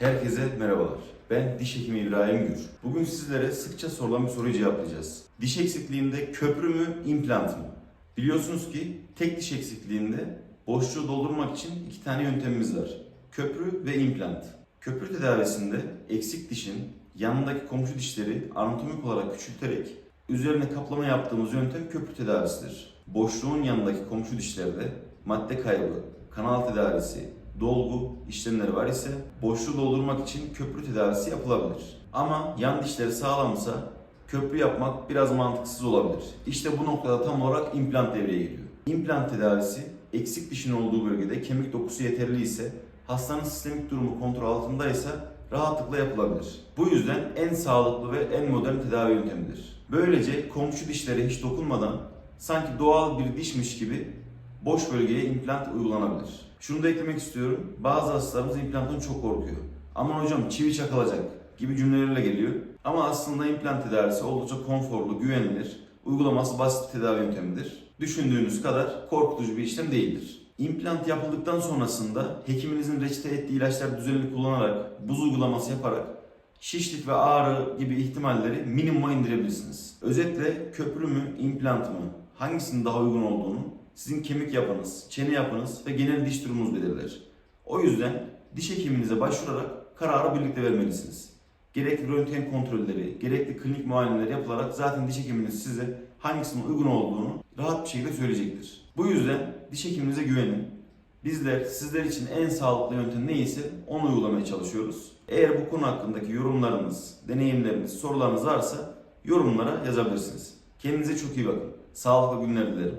Herkese merhabalar. Ben diş hekimi İbrahim Gür. Bugün sizlere sıkça sorulan bir soruyu cevaplayacağız. Diş eksikliğinde köprü mü, implant mı? Biliyorsunuz ki tek diş eksikliğinde boşluğu doldurmak için iki tane yöntemimiz var. Köprü ve implant. Köprü tedavisinde eksik dişin yanındaki komşu dişleri anatomik olarak küçülterek üzerine kaplama yaptığımız yöntem köprü tedavisidir. Boşluğun yanındaki komşu dişlerde madde kaybı, kanal tedavisi, dolgu işlemleri var ise boşluğu doldurmak için köprü tedavisi yapılabilir. Ama yan dişleri sağlamsa köprü yapmak biraz mantıksız olabilir. İşte bu noktada tam olarak implant devreye giriyor. İmplant tedavisi eksik dişin olduğu bölgede kemik dokusu yeterli ise hastanın sistemik durumu kontrol altındaysa rahatlıkla yapılabilir. Bu yüzden en sağlıklı ve en modern tedavi yöntemidir. Böylece komşu dişlere hiç dokunmadan sanki doğal bir dişmiş gibi boş bölgeye implant uygulanabilir. Şunu da eklemek istiyorum. Bazı hastalarımız implanttan çok korkuyor. Aman hocam çivi çakılacak gibi cümlelerle geliyor. Ama aslında implant tedavisi oldukça konforlu, güvenilir, uygulaması basit bir tedavi yöntemidir. Düşündüğünüz kadar korkutucu bir işlem değildir. İmplant yapıldıktan sonrasında hekiminizin reçete ettiği ilaçlar düzenli kullanarak, buz uygulaması yaparak şişlik ve ağrı gibi ihtimalleri minimuma indirebilirsiniz. Özetle köprü mü, implant mı, hangisinin daha uygun olduğunu sizin kemik yapınız, çene yapınız ve genel diş durumunuz belirler. O yüzden diş hekiminize başvurarak kararı birlikte vermelisiniz. Gerekli röntgen kontrolleri, gerekli klinik muayeneler yapılarak zaten diş hekiminiz size hangisinin uygun olduğunu rahat bir şekilde söyleyecektir. Bu yüzden diş hekiminize güvenin. Bizler sizler için en sağlıklı yöntem neyse onu uygulamaya çalışıyoruz. Eğer bu konu hakkındaki yorumlarınız, deneyimleriniz, sorularınız varsa yorumlara yazabilirsiniz. Kendinize çok iyi bakın. Sağlıklı günler dilerim.